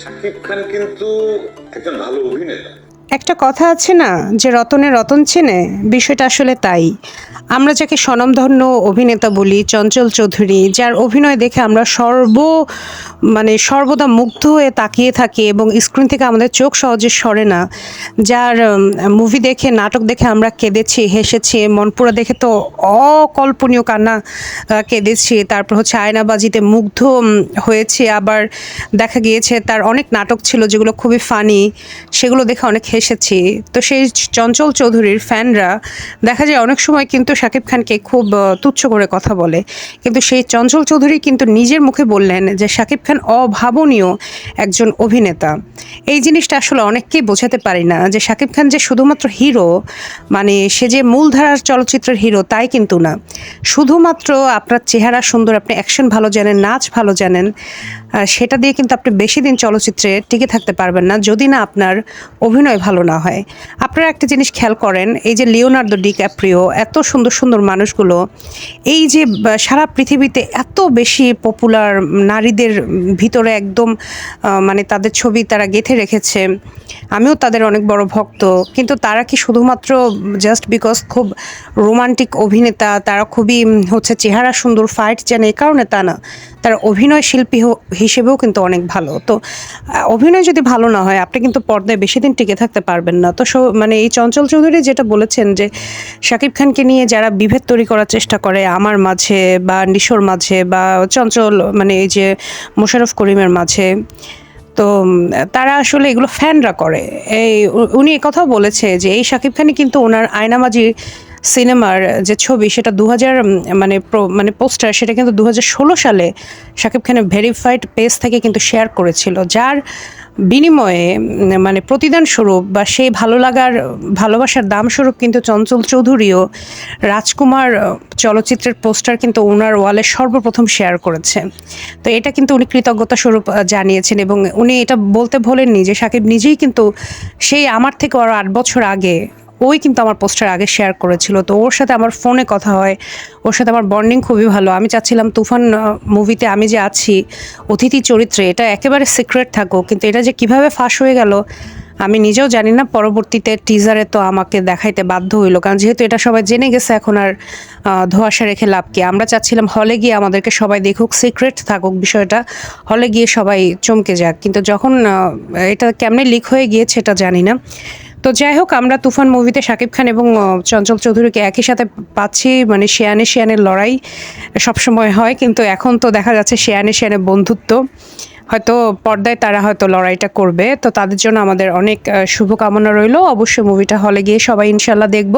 শাকিব খান কিন্তু একজন ভালো অভিনেতা। একটা কথা আছে না, যে রতনে রতন চেনে, বিষয়টা আসলে তাই। আমরা যাকে স্বনামধন্য অভিনেতা বলি, চঞ্চল চৌধুরী, যার অভিনয় দেখে আমরা সর্ব মানে সর্বদা মুগ্ধ হয়ে তাকিয়ে থাকি এবং স্ক্রিন থেকে আমাদের চোখ সহজে সরে না। যার মুভি দেখে, নাটক দেখে আমরা কেঁদেছি, হেসেছি, মনপুরা দেখে তো অকল্পনীয় কান্না কেঁদেছি। তারপর হচ্ছে আয়নাবাজিতে মুগ্ধ হয়েছে। আবার দেখা গিয়েছে, তার অনেক নাটক ছিল যেগুলো খুবই ফানি সেগুলো দেখে অনেক হেসেছি তো সেই চঞ্চল চৌধুরীর ফ্যানরা, দেখা যায় অনেক সময় কিন্তু শাকিব খানকে খুব তুচ্ছ করে কথা বলে। কিন্তু সেই চঞ্চল চৌধুরী কিন্তু নিজের মুখে বললেন যে শাকিব খান অভাবনীয় একজন অভিনেতা। এই জিনিসটা আসলে অনেককেই বোঝাতে পারি না যে শাকিব খান যে শুধুমাত্র হিরো মানে সে যে মূলধারার চলচ্চিত্রের হিরো তাই কিন্তু না। শুধুমাত্র আপনার চেহারা সুন্দর, আপনি অ্যাকশন ভালো জানেন, নাচ ভালো জানেন সেটা দিয়ে কিন্তু আপনি বেশি দিন চলচ্চিত্রে টিকে থাকতে পারবেন না। যদি না আপনার অভিনয় ভালো না হয়। আপনারা একটা জিনিস খেয়াল করেন, এই যে লিওনার্দো ডি ক্যাপ্রিও এত সুন্দর সুন্দর মানুষগুলো, এই যে সারা পৃথিবীতে এত বেশি পপুলার নারীদের ভিতরে একদম মানে তাদের ছবি তারা গেঁথে রেখেছে। আমিও তাদের অনেক বড় ভক্ত, কিন্তু তারা কি শুধুমাত্র জাস্ট বিকজ খুব রোমান্টিক অভিনেতা, তারা খুবই হচ্ছে চেহারা সুন্দর ফাইট জানে এই কারণে তা না। তারা অভিনয় শিল্পী হিসেবেও কিন্তু অনেক ভালো। তো অভিনয় যদি ভালো না হয়, আপনি কিন্তু পর্দায় বেশি দিন টিকে থাকতে পারবেন না। তো মানে এই চঞ্চল চৌধুরী যেটা বলেছেন যে, শাকিব খানকে নিয়ে যারা বিভেদ তৈরি করার চেষ্টা করে, আমার মাঝে বা নিশোর মাঝে বা চঞ্চল মানে এই যে মোশাররফ করিমের মাঝে, তো তারা আসলে এগুলো ফ্যানরা করে। এই উনি কথাও বলেছে যে, এই শাকিব খানই কিন্তু ওনার আয়নামাজি সিনেমার যে ছবি, সেটা দু হাজার মানে মানে পোস্টার, সেটা কিন্তু দু হাজার ষোলো সালে শাকিব খানের ভেরিফাইড পেজ থেকে কিন্তু শেয়ার করেছিল, যার বিনিময়ে মানে প্রতিদান স্বরূপ বা সেই ভালো লাগার, ভালোবাসার দাম স্বরূপ কিন্তু চঞ্চল চৌধুরীও রাজকুমার চলচ্চিত্রের পোস্টার কিন্তু ওনার ওয়ালে সর্বপ্রথম শেয়ার করেছে। তো এটা কিন্তু উনি কৃতজ্ঞতা স্বরূপ জানিয়েছেন এবং উনি এটা বলতে ভোলেননি যে সাকিব নিজেই কিন্তু সেই আমার থেকে আরও আট বছর আগে ওই কিন্তু আমার পোস্টার আগে শেয়ার করেছিল। তো ওর সাথে আমার ফোনে কথা হয়। ওর সাথে আমার বন্ডিং খুবই ভালো। আমি চাচ্ছিলাম তুফান মুভিতে আমি যে আছি, অতিথি চরিত্রে, এটা একেবারে সিক্রেট থাকুক। কিন্তু এটা যে কীভাবে ফাঁস হয়ে গেল, আমি নিজেও জানি না। পরবর্তীতে টিজারে তো আমাকে দেখাইতে বাধ্য হইল। কারণ যেহেতু এটা সবাই জেনে গেছে, এখন আর ধোঁয়াশা রেখে লাভ কি? আমরা চাচ্ছিলাম হলে গিয়ে আমাদেরকে সবাই দেখুক সিক্রেট থাকুক বিষয়টা। হলে গিয়ে সবাই চমকে যাক। কিন্তু যখন এটা কেমনে লিক হয়ে গিয়েছে, এটা জানি না। তো যাই হোক, আমরা তুফান মুভিতে শাকিব খান এবং চঞ্চল চৌধুরীকে একই সাথে পাচ্ছি। মানে শেয়ানে শেয়ানের লড়াই সবসময় হয়, কিন্তু এখন তো দেখা যাচ্ছে শেয়ানে শেয়ানে বন্ধুত্ব। হয়তো পর্দায় তারা হয়তো লড়াইটা করবে। তো তাদের জন্য আমাদের অনেক শুভকামনা রইল। অবশ্যই মুভিটা হলে গিয়ে সবাই ইনশাল্লাহ দেখব।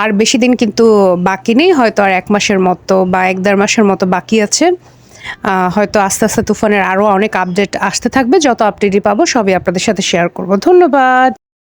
আর বেশি দিন কিন্তু বাকি নেই, হয়তো আর এক মাসের মতো বা এক দেড় মাসের মতো বাকি আছে। হয়তো আস্তে আস্তে তুফানের আরও অনেক আপডেট আসতে থাকবে। যত আপডেটই পাবো, সবই আপনাদের সাথে শেয়ার করব। ধন্যবাদ।